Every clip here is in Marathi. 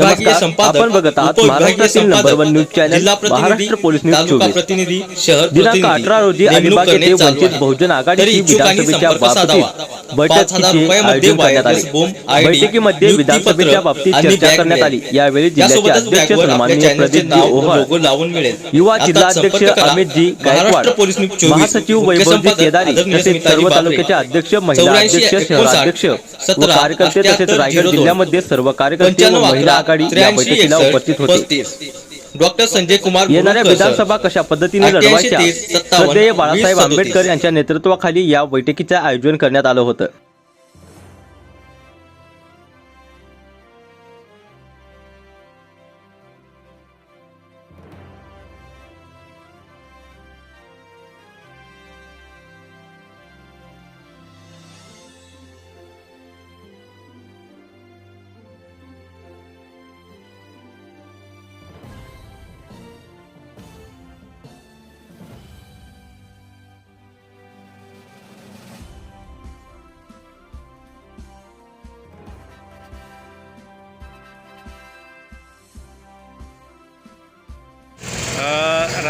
विभागीय संपादक आपण बघत आहात उपविभागीय महाराष्ट्रातील number one news channel Maharashtra police news चोवीस प्रतिनिधी शहर दिनांक अठरा रोजी अलिबाग येथे वंचित. बहुजन आघाडीची विधानसभेच्या. बाबतीत बैठकीचे आयोजन करण्यात आले बैठकीमध्ये विधानसभेच्या बाबतीत चर्चा करण्यात आली. यावेळी जिल्ह्याचे अध्यक्ष सन्माननीय प्रदीपजी युवा जिल्हाध्यक्ष. अमितजी गायकवाड महासचिव वैभवजी केदारी तसेच सर्व. तालुक्याचे अध्यक्ष महिला 84 अध्यक्ष शहराध्यक्ष व 17, कार्यकर्ते तसेच 78, रायगड 02, जिल्ह्यामध्ये सर्व कार्यकर्ते व 95 महिला आघाडी या 83 बैठकीला 61, उपस्थित होते 35. डॉक्टर संजय कुमार येणाऱ्या. विधानसभा कशा पद्धतीने 88, लढवायच्या 30, 57, श्रद्धेय बाळासाहेब 20, आंबेडकर यांच्या नेतृत्वाखाली या बैठकीचे आयोजन करण्यात आलं होतं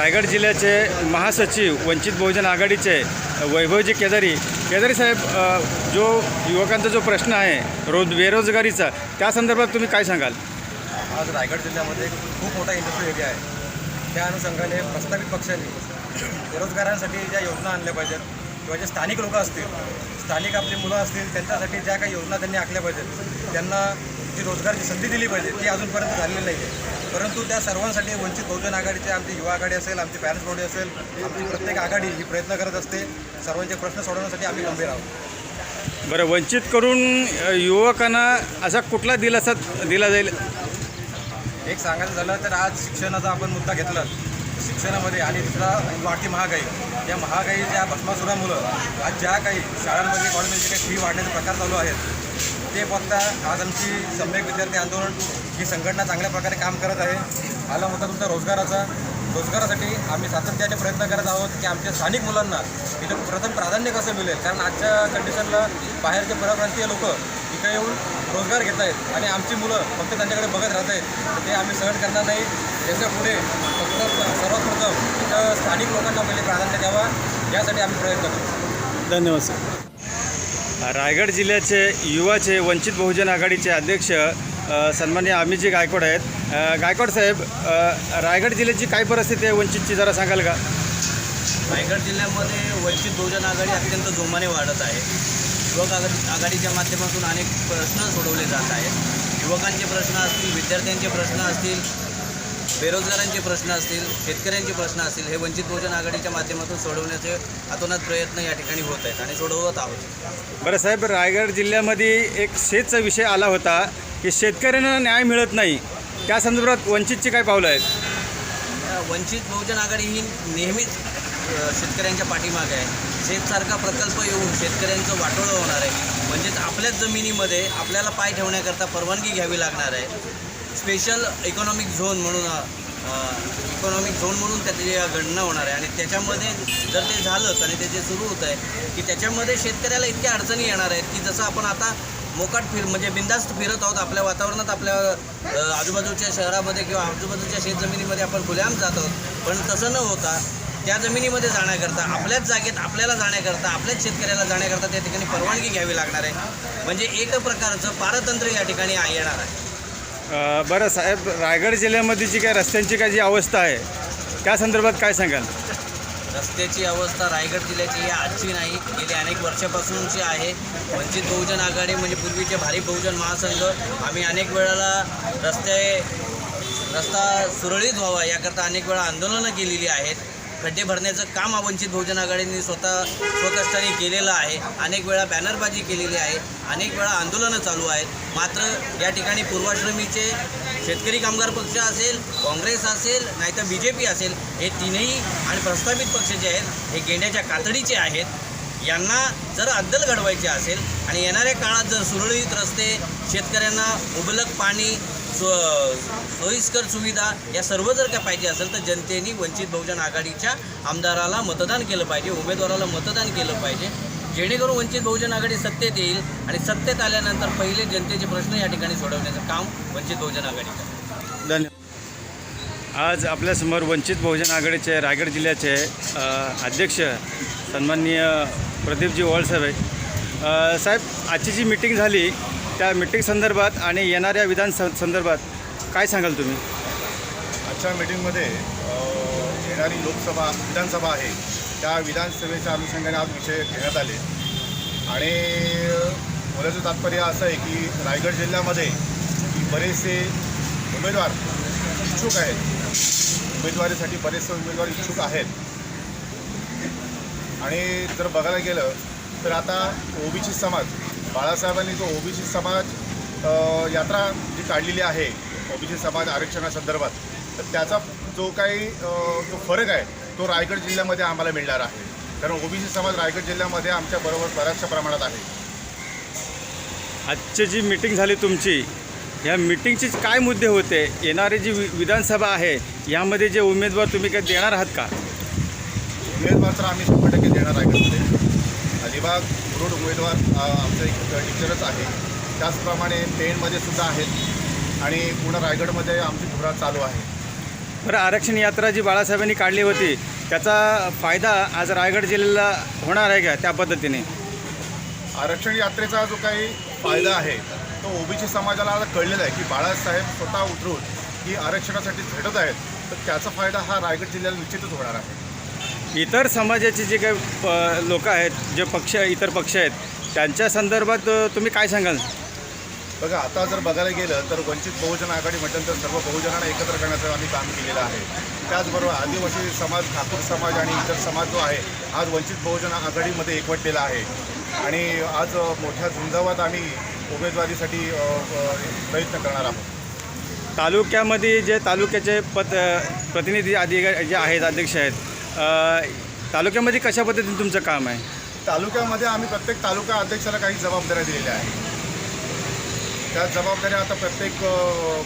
रायगड जिल्ह्याचे महासचिव वंचित बहुजन आघाडीचे वैभवजी केदारी केदारी साहेब जो युवकांचा जो प्रश्न आहे रोज बेरोजगारीचा त्या संदर्भात तुम्ही काय सांगाल? आज रायगड जिल्ह्यामध्ये खूप मोठा इंडस्ट्री एरिया आहे. त्या अनुषंगाने प्रस्तावित पक्षांनी बेरोजगारांसाठी ज्या योजना आणल्या पाहिजेत किंवा जे स्थानिक लोक असतील स्थानिक आपली मुलं असतील त्यांच्यासाठी ज्या काही योजना त्यांनी आखल्या पाहिजेत त्यांना जी रोजगारची संधी दिली पाहिजे ती अजूनपर्यंत झालेली नाही आहे परंतु त्या सर्वांसाठी वंचित बहुजन आघाडीचे आमची युवा आघाडी असेल आमची पॅरेंट्स बॉडी असेल आमची प्रत्येक आघाडी ही प्रयत्न करत असते. सर्वांचे प्रश्न सोडवण्यासाठी आम्ही गंभीर आहोत. बरं वंचित करून युवकांना असा कुठला दिलासा दिला जाईल? एक सांगायचं झालं तर आज शिक्षणाचा आपण मुद्दा घेतला. शिक्षणामध्ये आणि दुसरा वाढती महागाई. या महागाईच्या भस्मासुरामुळं आज ज्या काही शाळांमध्ये कॉलेजमध्ये जे काही फी वाढण्याचे प्रकार चालू आहेत ते फक्त आज आमची सम्यक विद्यार्थी आंदोलन ही संघटना चांगल्या प्रकारे काम करत आहे. आला होता तुमचा रोजगाराचा. रोजगारासाठी आम्ही सातत्याने प्रयत्न करत आहोत की आमच्या स्थानिक मुलांना इथं प्रथम प्राधान्य कसं मिळेल? कारण आजच्या कंडिशनला बाहेरचे परप्रांतीय लोक इकडे येऊन रोजगार घेत आहेत आणि आमची मुलं फक्त त्यांच्याकडे बघत राहत आहेत ते आम्ही सहन करणार नाही. त्याच्या पुढे फक्त सर्वात प्रथम इथं स्थानिक लोकांना पहिले प्राधान्य द्यावा यासाठी आम्ही प्रयत्न करू धन्यवाद सर. रायगड जिल्ह्याचे युवाचे वंचित बहुजन आघाडीचे अध्यक्ष अ, सन्माननीय अमितजी गायकवाड आहेत. गायकवाड साहेब रायगड जिल्ह्याची काय परिस्थिती आहे वंचितची जरा सांगाल का? रायगड जिल्ह्यामध्ये वंचित बहुजन आघाडी अत्यंत जोमाने वाढत आहे. युवक आघाडी आघाडीच्या माध्यमातून अनेक प्रश्न सोडवले जात आहेत. युवकांचे प्रश्न असतील विद्यार्थ्यांचे प्रश्न असतील बेरोजगारांचे प्रश्न असतील शेतकऱ्यांचे प्रश्न असतील हे वंचित बहुजन आघाडीच्या माध्यमातून सोडवण्याचे अतोनात प्रयत्न या ठिकाणी होत आहेत आणि सोडवत आहोत. बरं साहेब रायगड जिल्ह्यामध्ये एक शेतचा विषय आला होता की शेतकऱ्यांना न्याय मिळत नाही. त्या संदर्भात वंचितची काय पावलं आहेत? वंचित बहुजन आघाडी ही नेहमीच शेतकऱ्यांच्या पाठीमागे आहे. शेतसारखा प्रकल्प येऊन शेतकऱ्यांचं वाटोळं होणार आहे. म्हणजेच आपल्याच जमिनीमध्ये आपल्याला पाय ठेवण्याकरता परवानगी घ्यावी लागणार आहे. स्पेशल इकॉनॉमिक झोन म्हणून इकॉनॉमिक झोन म्हणून त्याची गणना होणार आहे. आणि त्याच्यामध्ये जर ते झालंच आणि ते जे सुरू होत आहे की त्याच्यामध्ये शेतकऱ्याला इतक्या अडचणी येणार आहेत की जसं आपण आता मोकाट फिर म्हणजे बिंदास्त फिरत आहोत आपल्या वातावरणात आपल्या आजूबाजूच्या शहरामध्ये किंवा आजूबाजूच्या शेतजमिनीमध्ये आपण खुल्याम जात आहोत. पण तसं न होता त्या जमिनीमध्ये जाण्याकरता आपल्याच जागेत आपल्याला जाण्याकरता आपल्याच शेतकऱ्याला जाण्याकरता त्या ठिकाणी परवानगी घ्यावी लागणार आहे. म्हणजे एक प्रकारचं पारतंत्र या ठिकाणी येणार आहे. बरं साहेब रायगड जिल्ह्यामध्ये जी काय रस्त्यांची काय जी अवस्था आहे त्या संदर्भात काय सांगाल? रस्त्याची अवस्था रायगड जिल्ह्याची ही आजची नाही गेली अनेक वर्षापासूनची आहे वंचित बहुजन आघाडी म्हणजे पूर्वीचे भारी बहुजन महासंघ आम्ही अनेक वेळेला रस्ते रस्ता सुरळीत व्हावा याकरता अनेक वेळा आंदोलनं केलेली आहेत. खड्डे भरण्याचं काम वंचित बहुजन आघाडीने स्वतः स्वकष्टाने केलेलं आहे. अनेक वेळा बॅनरबाजी केलेली आहे. अनेक वेळा आंदोलनं चालू आहेत. मात्र या ठिकाणी पूर्वाश्रमीचे शेतकरी कामगार पक्ष असेल काँग्रेस असेल नाहीतर बी जे पी असेल हे तीनही आणि प्रस्थापित पक्ष जे आहेत हे गेंड्याच्या कातडीचे आहेत. यांना जर अद्दल घडवायचे असेल आणि येणाऱ्या काळात जर सुरळीत रस्ते शेतकऱ्यांना मुबलक पाणी सो सोयीस्कर सुविधा या सर्व जर का पाहिजे असेल तर जनतेने वंचित बहुजन आघाडीच्या आमदाराला मतदान केलं पाहिजे उमेदवाराला मतदान केलं पाहिजे. जेणेकरून वंचित बहुजन आघाडी सत्तेत येईल आणि सत्तेत आल्यानंतर पहिले जनतेचे प्रश्न या ठिकाणी सोडवण्याचं काम वंचित बहुजन आघाडीचं धन्यवाद. आज आपल्यासमोर वंचित बहुजन आघाडीचे रायगड जिल्ह्याचे अध्यक्ष सन्माननीय प्रदीपजी ओवाळसाहेब आहे साहेब आजची जी मिटिंग झाली त्या मिटिंग संदर्भात आणि येणाऱ्या विधान स- संदर्भात काय सांगाल तुम्ही? आजच्या मिटिंगमध्ये येणारी लोकसभा विधानसभा आहे त्या विधानसभेच्या अनुषंगाने आज विषय घेण्यात आले. आणि बोलायचं तात्पर्य असं आहे की रायगड जिल्ह्यामध्ये बरेचसे उमेदवार इच्छुक आहेत. उमेदवारीसाठी बरेचसे उमेदवार इच्छुक आहेत. आणि जर बघायला गेलं तर आता ओबीसी समाज बाळासाहेबांनी जो ओबीसी समाज यात्रा जी काढलेली आहे ओबीसी समाज आरक्षणासंदर्भात तर त्याचा जो काही जो फरक आहे तो रायगड जिल्ह्यामध्ये आम्हाला मिळणार आहे. कारण ओबीसी समाज रायगड जिल्ह्यामध्ये आमच्या बरोबर बऱ्याचशा प्रमाणात आहे. आजची जी मिटिंग झाली तुमची या मिटिंगचे काय मुद्दे होते? येणारी जी विधानसभा आहे यामध्ये जे उमेदवार तुम्ही काय देणार आहात का? उमेदवार तर आम्ही शंभर टक्के देणार रायगडमध्ये. अलिबाग मुरुड उमेदवार आमचं एक टीचरच आहे. त्याचप्रमाणे पेणमध्ये सुद्धा आहेत. आणि पूर्ण रायगडमध्ये आमची धुरा चालू आहे. बरं आरक्षण यात्रा जी बाळासाहेबांनी काढली होती त्याचा फायदा आज रायगड जिल्ह्याला होणार आहे का त्या पद्धतीने? आरक्षण यात्रेचा जो काही फायदा आहे तो ओबीसी समाजाला आता कळलेला आहे की बाळासाहेब स्वतः उतरून ही आरक्षणासाठी झटत आहेत. तर त्याचा फायदा हा रायगड जिल्ह्याला निश्चितच होणार आहे. इतर समाजाचे जे काही लोक आहेत जे पक्ष इतर पक्ष आहेत त्यांच्या संदर्भात तुम्ही काय सांगाल? बघा आता जर बघायला गेलं तर वंचित बहुजन आघाडी म्हटलं तर सर्व बहुजनांना एकत्र करण्याचं आम्ही काम केलेलं आहे. त्याचबरोबर आदिवासी समाज ठाकूर समाज आणि इतर समाज जो आहे आज वंचित बहुजन आघाडीमध्ये एकवटलेला आहे. आणि आज मोठ्या झुंजावात आम्ही उमेदवारीसाठी प्रयत्न करणार आहोत. तालुक्यामध्ये जे तालुक्याचे पद अ, प्रतिनिधी अधिकारी जे आहेत अध्यक्ष आहेत तालुक्यामध्ये कशा पद्धतीने तुमचं काम आहे? तालुक्यामध्ये आम्ही प्रत्येक तालुका अध्यक्षाला काही जबाबदाऱ्या दिलेल्या आहेत. त्या जबाबदाऱ्या आता प्रत्येक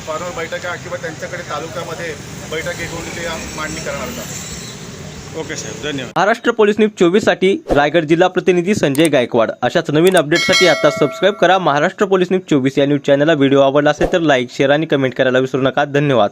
फॉर्मल बैठका किंवा त्यांच्याकडे तालुक्यामध्ये बैठक घेऊन ते मांडणी करणार आहोत. ओके साहेब धन्यवाद. महाराष्ट्र पोलीस न्यूज चोवीससाठी रायगड जिल्हा प्रतिनिधी संजय गायकवाड. अशाच नवीन अपडेटसाठी आता सबस्क्राईब करा महाराष्ट्र पोलीस न्यूज चोवीस या न्यूज चॅनलला व्हिडिओ आवडला असेल तर लाईक शेअर आणि कमेंट करायला विसरू नका. धन्यवाद.